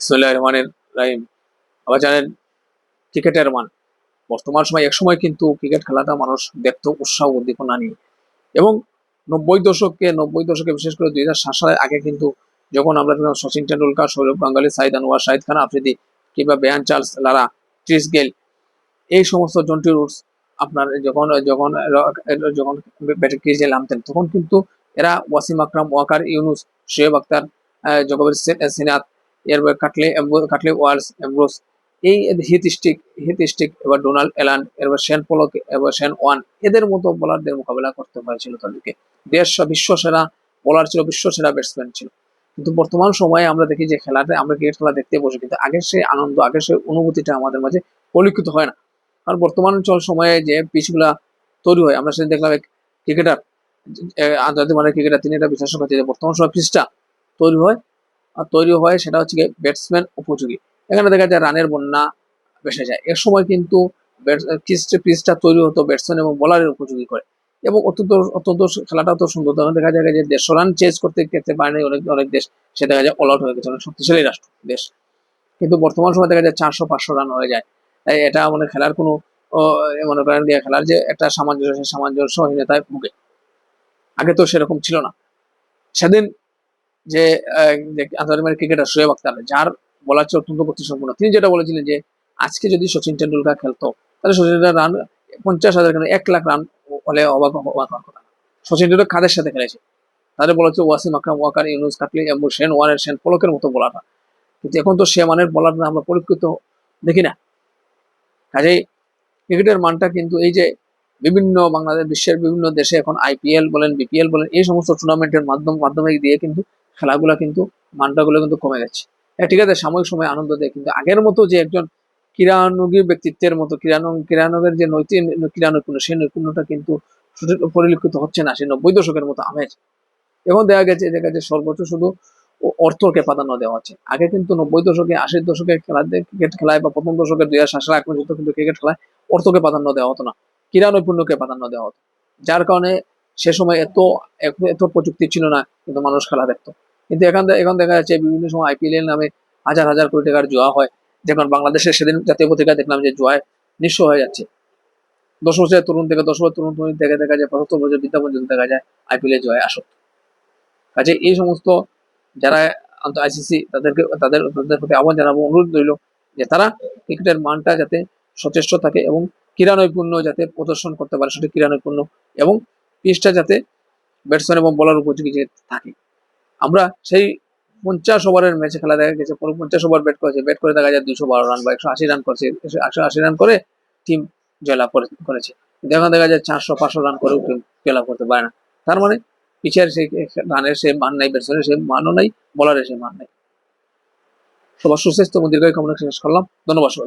ইসমাইল রহমানের রাহিম। আবার জানেন, ক্রিকেটের মান। বর্তমান সময় এক সময় কিন্তু ক্রিকেট খেলাটা মানুষ উৎসাহ, উদ্দীপনা নিয়ে। এবং নব্বই দশকে নব্বই দশকে বিশেষ করে দুই হাজার সাত সালের আগে কিন্তু যখন আমরা দেখলাম টেন্ডুলকার সৌরভ সাইদ আনোয়ার, শাহিদ খান আফ্রিদি কিংবা বেয়ান চার্লস, লারা, ক্রিস গেল এই সমস্ত জন্টি রুটস আপনার যখন যখন যখন নামতেন, তখন কিন্তু এরা ওয়াসিম আকরাম, ওয়াকার ইউনুস শোয়েব আক্তার জগবের সিনাত এরপর কাটলে কাটলে ওয়ার্লস এমব্রোস এই হিট স্টিক হিট স্টিক এবার ডোনাল্ড এলান, এবার শেন পলক, এবার শেন ওয়ান, এদের মতো বোলারদের মোকাবেলা করতে হয়েছিল তাদেরকে। দেশ বিশ্ব সেরা বোলার ছিল বিশ্ব সেরা ব্যাটসম্যান ছিল। কিন্তু বর্তমান সময়ে আমরা দেখি যে খেলাতে, আমরা ক্রিকেট খেলা দেখতে বসি, কিন্তু আগের সেই আনন্দ, আগের সেই অনুভূতিটা আমাদের মাঝে পরিলক্ষিত হয় না। আর বর্তমান চল সময়ে যে পিচগুলা তৈরি হয়, আমরা সেদিন দেখলাম এক ক্রিকেটার আন্তর্জাতিক মানের ক্রিকেটার, তিনি এটা বিশ্বাস করছে যে বর্তমান সময় পিচটা তৈরি হয় তৈরি হয় সেটা হচ্ছে ব্যাটসম্যান উপযোগী। এখানে দেখা যায় রানের বন্যা ভেসে যায়। এর সময় কিন্তু পিচটা তৈরি হতো ব্যাটসম্যান এবং বোলারের উপযোগী করে। এবং অত্যন্ত অত্যন্ত খেলাটা তো সুন্দর। তখন দেখা যায় যে দেড়শো রান চেজ করতে করতে পারেনি অনেক অনেক দেশ, সে দেখা যায় অল আউট হয়ে গেছে। অনেক শক্তিশালী রাষ্ট্র, দেশ। কিন্তু বর্তমান সময় দেখা যায় চারশো, পাঁচশো রান হয়ে যায়। তাই এটা মানে খেলার কোনো মনে করেন দিয়ে খেলার যে একটা সামঞ্জস্য, সামঞ্জস্যহীনতায় ভুগে। আগে তো সেরকম ছিল না। সেদিন যে আন্তর্জাতিক ক্রিকেটার শোয়েব আক্তার যার বলার চেয়ে অত্যন্ত গতিসম্পন্ন তিনি যেটা বলেছিলেন যে, আজকে যদি সচিন টেন্ডুলকার খেলতো, তাহলে সচিন টেন্ডুলকার রান পঞ্চাশ হাজার কেন এক লাখ রান হলে অবাক অবাক হওয়ার কথা সচিন টেন্ডুলকার কাদের সাথে খেলেছে? তাদের বলা হচ্ছে ওয়াসিম আকরাম, ওয়াকার, ইউনুস কাটলি এবং সেন, ওয়ারের সেন পলকের মতো বলাররা কিন্তু এখন তো সে মানের বলার আমরা পরীক্ষিত দেখি না। কাজেই ক্রিকেটের মানটা কিন্তু এই যে, বিভিন্ন বাংলাদেশ, বিশ্বের বিভিন্ন দেশে এখন আইপিএল বলেন বিপিএল বলেন, এই সমস্ত টুর্নামেন্টের মাধ্যম মাধ্যমে দিয়ে কিন্তু খেলাগুলা কিন্তু, মানটাগুলো কিন্তু কমে গেছে। হ্যাঁ ঠিক আছে, সাময়িক সময় আনন্দ দেয়, কিন্তু আগের মতো যে একজন ক্রীড়ানুগী ব্যক্তিত্বের মতো, ক্রীড়ানু, ক্রীড়ানগের যে নৈতিক ক্রীড়া নৈপুণ্য সেই নৈপুণ্যটা কিন্তু পরিলক্ষিত হচ্ছে না, সেই নব্বই দশকের মতো আমেজ। এবং দেখা গেছে, দেখা যাচ্ছে সর্বোচ্চ শুধু অর্থকে প্রাধান্য দেওয়া হচ্ছে। আগে কিন্তু নব্বই দশকে, আশির দশকে খেলাতে ক্রিকেট খেলায় বা প্রথম দশকে দুই হাজার সাত সালে পর্যন্ত কিন্তু ক্রিকেট খেলায় অর্থকে প্রাধান্য দেওয়া হতো না ক্রীড়া নৈপুণ্যকে প্রাধান্য দেওয়া হতো। যার কারণে সে সময় এত- এত প্রযুক্তি ছিল না, কিন্তু মানুষ খেলা দেখতো। কিন্তু এখন এখন দেখা যাচ্ছে বিভিন্ন সময় আইপিএল এর নামে হাজার হাজার কোটি টাকার জোয়া হয়। যেমন বাংলাদেশের সেদিন জাতীয় পত্রিকায় দেখলাম যে জোয়ায় নিঃস্ব হয়ে যাচ্ছে। দশ বছরের তরুণ থেকে, দশ বছর তরুণ তরুণ থেকে দেখা যায়, পঁচাত্তর বছর বিদ্যা পর্যন্ত দেখা যায় আইপিএল এ জয় আসত কাজে এই সমস্ত যারা আইসিসি তাদেরকে, তাদের তাদের প্রতি আহ্বান জানাব, অনুরোধ রইল যে তারা ক্রিকেটের মানটা যাতে সচেষ্ট থাকে এবং ক্রীড়া নৈপুণ্য যাতে প্রদর্শন করতে পারে, সেটা ক্রীড়া নৈপুণ্য এবং পিচটা যাতে ব্যাটসম্যান এবং বলার উপযোগী যে থাকে। আমরা সেই পঞ্চাশ ওভারের ম্যাচে খেলা দেখা গেছে পঞ্চাশ ওভার ব্যাট করেছে ব্যাট করে দেখা যায় দুশো বারো রান বা একশো আশি রান করেছে, একশো আশি রান করে টিম জয়লাভ করে, করেছে। এখন দেখা যায় চারশো, পাঁচশো রান করেও টিম জয়লাভ করতে পারে না। তার মানে পিচের সেই রানের সে মান নাই ব্যাটসম্যানের সে মানও নাই বলারের সে মান নাই। সবার সুস্বাস্থ্য এবং দীর্ঘায়ু কামনা শেষ করলাম। ধন্যবাদ সবাই